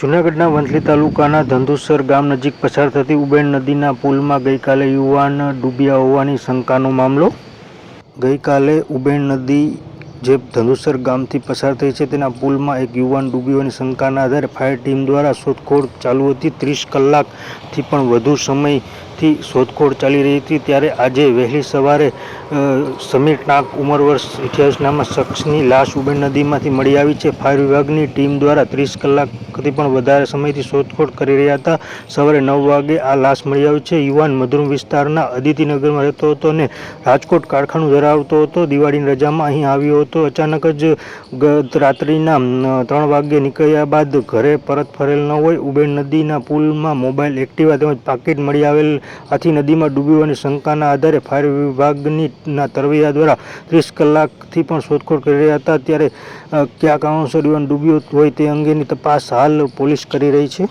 જૂનાગઢના વંથલી તાલુકાના ધંધુસર ગામ નજીક પસાર થતી ઉબેણ નદીના પુલમાં ગઈકાલે યુવાન ડૂબ્યા હોવાની શંકાનો મામલો. ગઈકાલે ઉબેણ નદી જે ધંધુસર ગામથી પસાર થઈ છે તેના પુલમાં એક યુવાન ડૂબ્યોની શંકાના આધારે ફાયર ટીમ દ્વારા શોધખોળ ચાલુ હતી. ત્રીસ કલાકથી પણ વધુ સમયથી શોધખોળ ચાલી રહી હતી ત્યારે આજે વહેલી સવારે સમીર ટાંક ઉંમર વર્ષ અઠ્યાવીસ નામના શખ્સની લાશ ઉબેર નદીમાંથી મળી આવી છે. ફાયર વિભાગની ટીમ દ્વારા ત્રીસ કલાકથી પણ વધારે સમયથી શોધખોળ કરી રહ્યા હતા. સવારે નવ વાગે આ લાશ મળી આવી છે. યુવાન મધુરમ વિસ્તારના અદિતિનગરમાં રહેતો હતો અને રાજકોટ કારખાનું ધરાવતો હતો. દિવાળીની રજામાં અહીં આવ્યો હતો. અચાનક જ ગત રાત્રિના ત્રણ વાગ્યે નીકળ્યા બાદ ઘરે પરત ફરેલ ન હોય, ઉબેર નદીના પુલમાં મોબાઈલ એક્ટિવા તેમજ પાકીટ મળી આવેલ આથી નદીમાં ડૂબ્યું અને શંકાના આધારે ફાયર વિભાગની ના તરવૈયા દ્વારા ત્રીસ કલાકથી પણ શોધખોળ કરી રહ્યા હતા. ત્યારે ક્યાં કયા કારણોસર યુવાન ડૂબ્યું હોય તે અંગેની તપાસ હાલ પોલીસ કરી રહી છે.